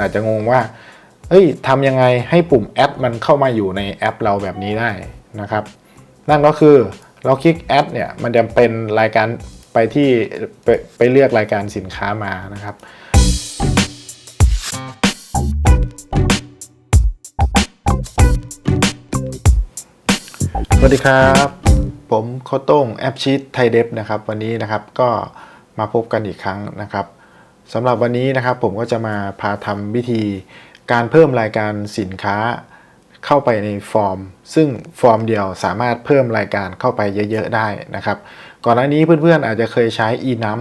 อาจจะงงว่า เอ้ยทำยังไงให้ปุ่มแอดมันเข้ามาอยู่ในแอปเราแบบนี้ได้นะครับ นั่นก็คือเราคลิกแอดเนี่ยมันจะเป็นรายการไปที่ไปไปเลือกรายการสินค้ามานะครับสวัสดีครับ ผมโคโต้งแอปชีตไทยเดฟนะครับ วันนี้นะครับก็มาพบกันอีกครั้งนะครับ สำหรับวันนี้นะครับผมก็จะมาพาทำวิธีการเพิ่มรายการสินค้าเข้าไปในฟอร์ม ซึ่งฟอร์มเดียวสามารถเพิ่มรายการเข้าไปเยอะๆได้นะครับ ก่อนหน้านี้เพื่อนๆอาจจะเคยใช้ enum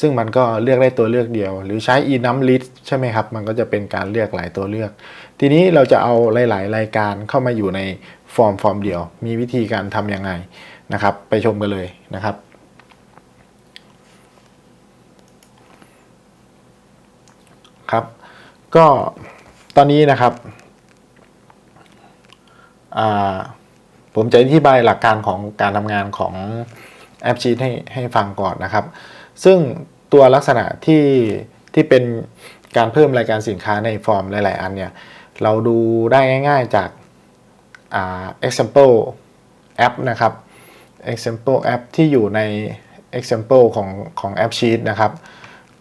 ซึ่งมันก็เลือกได้ตัวเลือกเดียว หรือใช้ enum list ใช่ไหมครับ มันก็จะเป็นการเลือกหลายตัวเลือก ทีนี้เราจะเอาหลาย ๆ รายการเข้ามาอยู่ในฟอร์มฟอร์มเดียว มีวิธีการทำยังไงนะครับ ไปชมกันเลยนะครับ ครับ ก็ตอนนี้นะครับผมจะอธิบายหลักการของการทำงานของแอปชีตให้ให้ฟังก่อนนะครับ ซึ่งตัวลักษณะที่ที่เป็นการเพิ่มรายการสินค้าในฟอร์มหลาย ๆ อันเนี่ย เราดูได้ง่าย ๆ จากอ่า example app นะครับ example app ที่อยู่ใน example ของของ app sheet นะครับ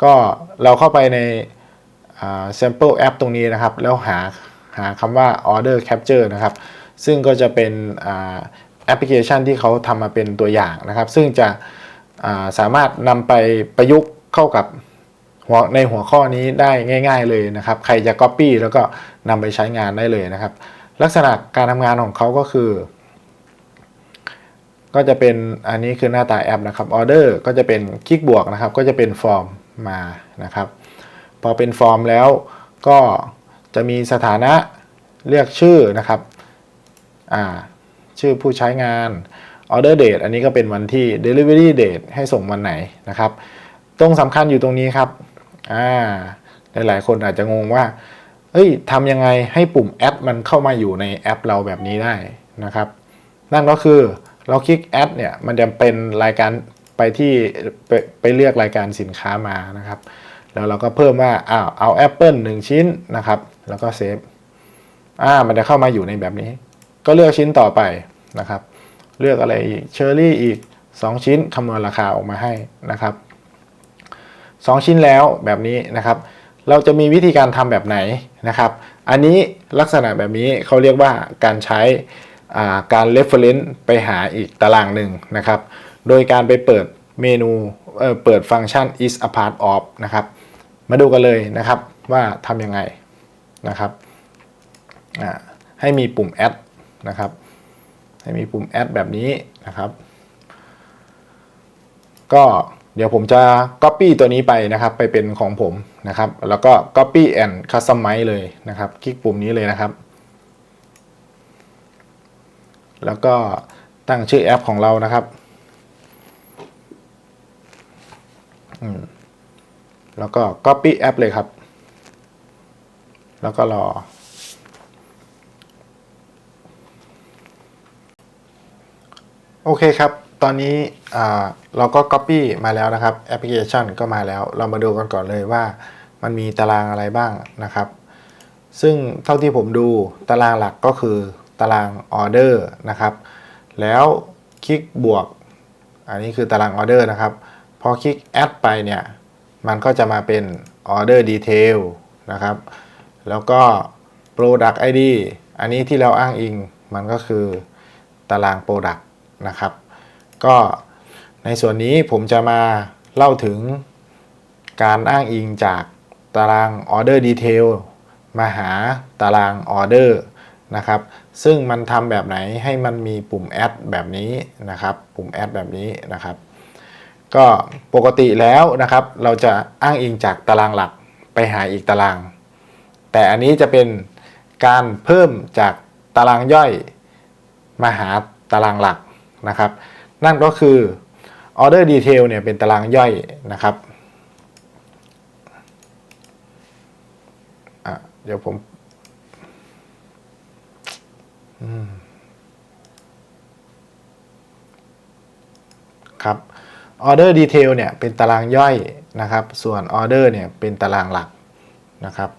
ก็เราเข้าไปใน sample app ตรงนี้นะครับ แล้วหาหาคำว่า order capture นะครับ ซึ่งก็จะเป็นแอปพลิเคชันที่เขาทำมาเป็นตัวอย่างนะครับ ซึ่งจะสามารถนำไปประยุกต์เข้ากับหัวในหัวข้อนี้ได้ง่าย ๆเลยนะครับ ใครจะ Copy แล้วก็นำไปใช้งานได้เลยนะครับ ลักษณะการทำงานของเขาก็คือ ก็จะเป็นอันนี้คือหน้าตาแอปนะครับออเดอร์ก็จะเป็นคลิกบวกนะครับ ก็จะเป็นฟอร์มมานะครับ พอเป็นฟอร์มแล้วก็จะมีสถานะเลือกชื่อนะครับชื่อผู้ใช้งาน Order Date อันนี้ก็เป็นวันที่ Delivery Date ให้ส่งวันไหนนะครับ ตรงสำคัญอยู่ตรงนี้ครับหลายๆคนอาจจะงงว่าเฮ้ยทำยังไงให้ปุ่มแอดมันเข้ามาอยู่ในแอปเราแบบนี้ได้นะครับ นั่นก็คือเราคลิกแอดเนี่ยมันจะเป็นรายการไปที่ไปไปเลือกรายการสินค้ามานะครับ แล้วเราก็เพิ่มว่าอ้าวเอาแอปเปิลหนึ่งชิ้นนะครับ แล้วก็เซฟอ่ามันจะเข้ามาอยู่ในแบบนี้ ก็เลือกชิ้นต่อไปนะครับ เลือกอะไรอีกเชอร์รี่อีก 2 ชิ้นคำนวณราคาออกมาให้นะครับ 2 ชิ้นแล้วแบบนี้นะครับ เราจะมีวิธีการทำแบบไหนนะครับ อันนี้ลักษณะแบบนี้เขาเรียกว่าการใช้าการ reference ไปหาอีกตารางหนึ่งนะครับ โดยการไปเปิดเมนูเเปิดฟังก์ชัน is a part of นะครับ มาดูกันเลยนะครับว่าทำยังไงนะครับให้มีปุ่ม add นะครับ ให้มีปุ่ม add แบบนี้นะครับ ก็เดี๋ยวผมจะ Copy ตัวนี้ไปนะครับ ไปเป็นของผมนะครับ แล้วก็ Copy and Customize เลยนะครับ คลิกปุ่มนี้เลยนะครับ แล้วก็ตั้งชื่อแอปของเรานะครับ อืม แล้วก็ Copy แอปเลยครับ แล้วก็รอ โอเคครับ ตอนนี้เราก็ Copy มาแล้วนะครับแอปพลิเคชันก็มาแล้ว เรามาดูกันก่อนเลยว่ามันมีตารางอะไรบ้างนะครับ ซึ่งเท่าที่ผมดูตารางหลักก็คือตารางออเดอร์นะครับ แล้วคลิกบวก อันนี้คือตารางออเดอร์นะครับ พอคลิกแอดไปเนี่ย มันก็จะมาเป็นออเดอร์ดีเทลนะครับ แล้วก็ Product ID อันนี้ที่เราอ้างอิงมันก็คือตาราง Product นะครับ ก็ในส่วนนี้ผมจะมาเล่าถึงการอ้างอิงจากตาราง Order Detail มาหาตาราง Order นะครับ ซึ่งมันทำแบบไหนให้มันมีปุ่ม Add แบบนี้นะครับ ปุ่ม Add แบบนี้นะครับ ก็ปกติแล้วนะครับ เราจะอ้างอิงจากตารางหลักไปหาอีกตาราง แต่อันนี้จะเป็นการเพิ่มจากตารางย่อยมาหาตารางหลักนะครับ นั่นก็คือ Order Detail เนี่ยเป็นตารางย่อยนะครับเดี๋ยวผมครับ อืมครับ Order Detail เนี่ยเป็นตารางย่อยนะครับ ส่วน Order เนี่ยเป็นตารางหลักนะครับ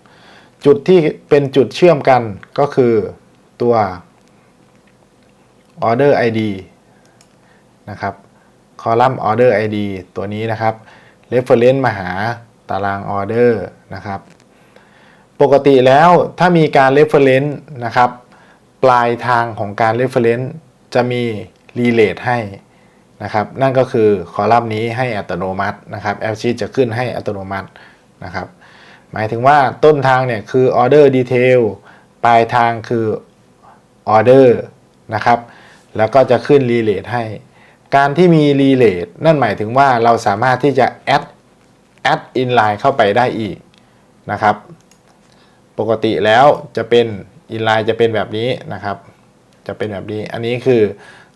จุดที่เป็นจุดเชื่อมกันก็คือตัว order id นะครับ คอลัมน์ order id ตัวนี้นะครับ reference มาหาตาราง order นะครับ ปกติแล้วถ้ามีการ reference นะครับ ปลายทางของการ reference จะมี relate ให้ นะครับนั่นก็คือคอลัมน์นี้ให้อัตโนมัตินะครับ L sheet จะขึ้นให้อัตโนมัตินะครับหมายถึงว่าต้นทางเนี่ยคือ order detail ปลายทางคือ order นะครับแล้วก็จะขึ้น relate ให้ การที่มี relate นั่นหมายถึงว่าเราสามารถที่จะ add add inline เข้าไปได้อีกนะครับ ปกติแล้วจะเป็น inline จะเป็นแบบนี้นะครับ จะเป็นแบบนี้ อันนี้คือ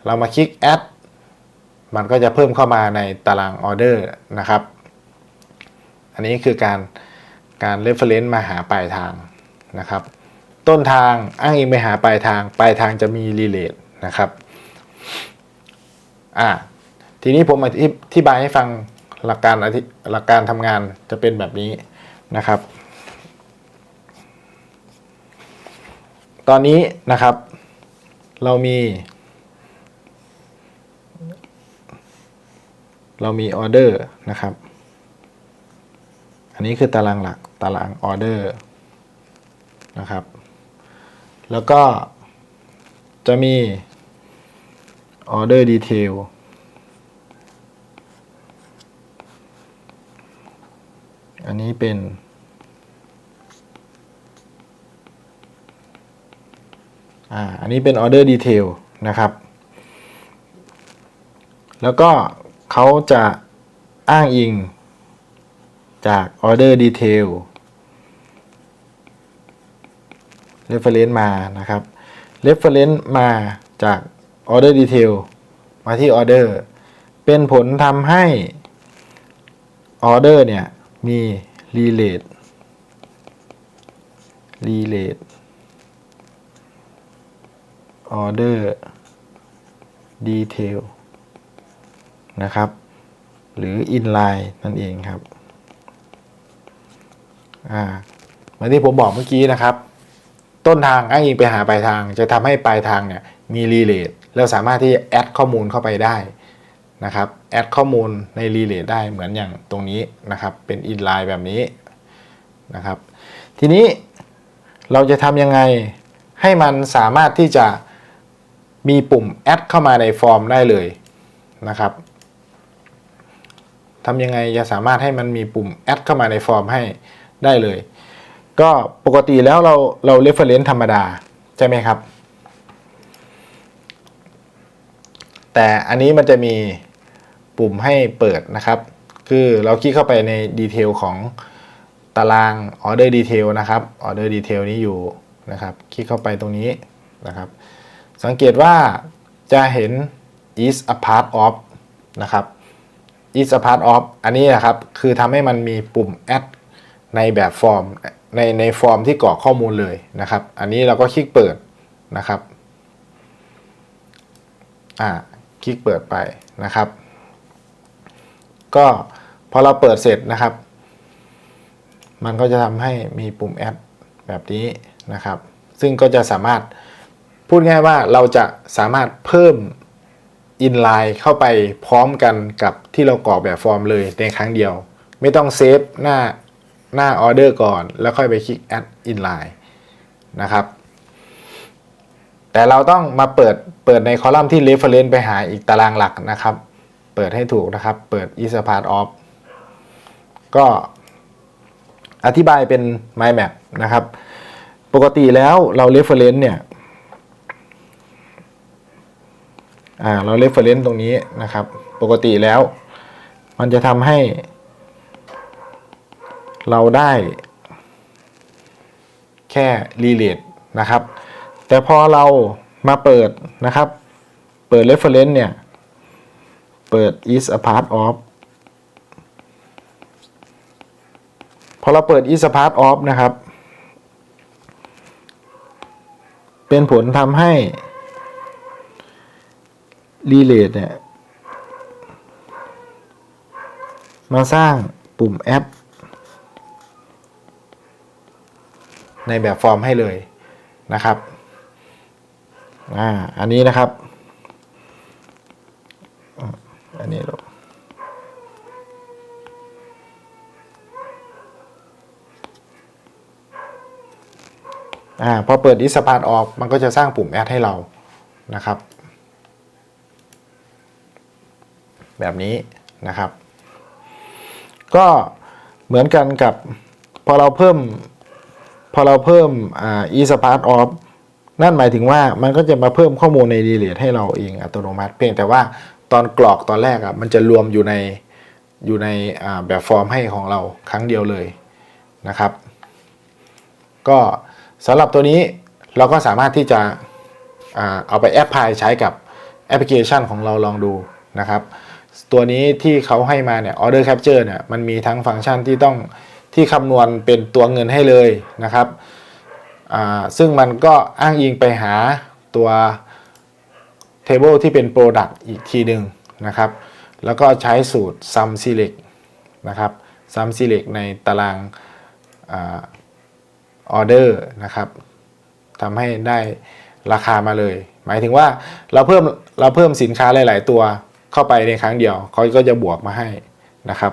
เรามาคลิก add มันก็จะเพิ่มเข้ามาในตาราง order นะครับ อันนี้คือการการ reference มาหาปลายทางนะครับ ต้นทางอ้างอิงไปหาปลายทาง ปลายทางจะมี relate นะครับอ่าทีนี้ผมอธิบายให้ฟังหลักการหลักการทำงานจะเป็นแบบนี้นะครับ ตอนนี้นะครับ เรามี เรามีออเดอร์นะครับ อันนี้คือตารางหลักตารางออเดอร์นะครับ แล้วก็จะมี order detail อันนี้เป็นอ่าอันนี้เป็น order detail นะครับ แล้วก็ เขาจะอ้างอิงจาก order detail reference มานะครับ reference มาจาก order detail มาที่ order เป็นผลทำให้ order เนี่ย มี relate relate order detail นะครับ หรือ inline นั่นเองครับอ่าเหมือนที่ผมบอกเมื่อกี้นะครับ ต้นทางอ้างอิงไปหาปลายทาง จะทำให้ปลายทางเนี่ยมี relate แล้วสามารถที่จะแอดข้อมูลเข้าไปได้นะครับแอดข้อมูลใน relate ได้เหมือนอย่างตรงนี้นะครับ เป็น inline แบบนี้นะครับ ทีนี้เราจะทำยังไงให้มันสามารถที่จะมีปุ่มแอดเข้ามาในฟอร์มได้เลยนะครับ ทำยังไงจะสามารถให้มันมีปุ่มแอดเข้ามาในฟอร์มให้ได้เลย ก็ปกติแล้วเราเรา reference ธรรมดา ใช่ไหมครับ แต่อันนี้มันจะมีปุ่มให้เปิดนะครับ คือเราคลิกเข้าไปในดีเทลของตาราง order detail นะครับ order detail นี้อยู่นะครับ คลิกเข้าไปตรงนี้นะครับ สังเกตว่าจะเห็น is a part of นะครับ is a part of อันนี้นะครับ คือทำให้มันมีปุ่ม add ในแบบฟอร์มในในฟอร์มที่กรอกข้อมูลเลยนะครับ อันนี้เราก็คลิกเปิดนะครับ อ่า คลิกเปิดไปนะครับ ก็พอเราเปิดเสร็จนะครับ มันก็จะทำให้มีปุ่มแอดแบบนี้นะครับ ซึ่งก็จะสามารถพูดง่ายว่าเราจะสามารถเพิ่ม อินไลน์เข้าไปพร้อมกันกับที่เรากรอกแบบฟอร์มเลยในครั้งเดียว ไม่ต้องเซฟหน้าหน้าออเดอร์ก่อน แล้วค่อยไปคลิก add inline นะครับ แต่เราต้องมาเปิดเปิดในคอลัมน์ที่ reference ไปหาอีกตารางหลักนะครับ เปิดให้ถูกนะครับ เปิด is a part of ก็อธิบายเป็น mind map นะครับ ปกติแล้วเรา reference เนี่ย อ่าเรา reference ตรงนี้นะครับ ปกติแล้ว มันจะทำให้ เราได้แค่ relate นะครับ แต่พอเรามาเปิดนะครับ เปิด reference เนี่ย เปิด is a part of พอเราเปิด is a part of นะครับ เป็นผลทำให้ relate เนี่ยมาสร้างปุ่มแอป ในแบบฟอร์มให้เลยนะครับอ่าอันนี้นะครับ อันนี้ลูกอ่าพอเปิดดิสพาร์ออกมันก็จะสร้างปุ่มแอดให้เรานะครับ แบบนี้นะครับ ก็เหมือนกันกับพอเราเพิ่มพอเราเพิ่มอ่า e s p a r t off นั่นหมายถึงว่ามันก็จะมาเพิ่มข้อมูลในดีเลทให้เราเองอัตโนมัติ เพียงแต่ว่าตอนกรอกตอนแรกอะมันจะรวมอยู่ในอยู่ในอ่าแบบฟอร์มให้ของเราครั้งเดียวเลยนะครับ ก็สำหรับตัวนี้เราก็สามารถที่จะอ่าเอาไปแอปพลายใช้กับแอปพลิเคชันของเราลองดูนะครับ ตัวนี้ที่เขาให้มาเนี่ย order capture เนี่ยมันมีทั้งฟังก์ชันที่ต้องที่คำนวณเป็นตัวเงินให้เลยนะครับ ซึ่งมันก็อ้างอิงไปหาตัว table ที่เป็น product อีกทีหนึ่งนะครับ แล้วก็ใช้สูตร sum select นะครับ sum select ในตารางอ่า order นะครับทำให้ได้ราคามาเลย หมายถึงว่าเราเพิ่มเราเพิ่มสินค้าหลาย ๆ ตัว เข้าไปในครั้งเดียวเขาก็จะบวกมาให้นะครับ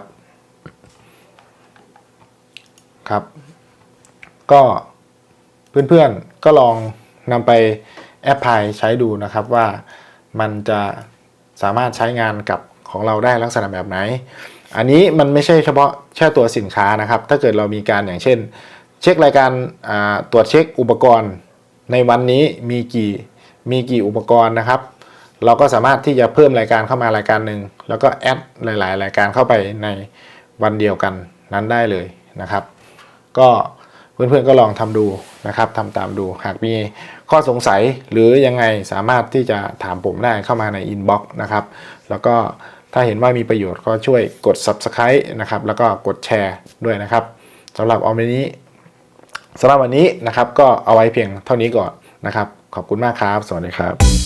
ครับ ก็เพื่อนๆก็ลองนำไปแอปพลายใช้ดูนะครับว่ามันจะสามารถใช้งานกับของเราได้ลักษณะแบบไหน อันนี้มันไม่ใช่เฉพาะแค่ตัวสินค้านะครับ ถ้าเกิดเรามีการอย่างเช่น เช็ครายการตรวจเช็คอุปกรณ์ในวันนี้มีกี่มีกี่อุปกรณ์นะครับ เราก็สามารถที่จะเพิ่มรายการเข้ามารายการหนึ่งแล้วก็แอดหลาย ๆ รายการเข้าไปในวันเดียวกันนั้นได้เลยนะครับ ก็เพื่อนๆก็ลองทำดูนะครับทำตามดูหากมีข้อสงสัยหรือยังไงสามารถที่จะถามผมได้เข้ามาในอินบ็อกซ์นะครับ แล้วก็ถ้าเห็นว่ามีประโยชน์ก็ช่วยกด Subscribe นะครับ แล้วก็กดแชร์ด้วยนะครับสำหรับออมนี้สำหรับวันนี้นะครับก็เอาไว้เพียงเท่านี้ก่อนนะครับ ขอบคุณมากครับ สวัสดีครับ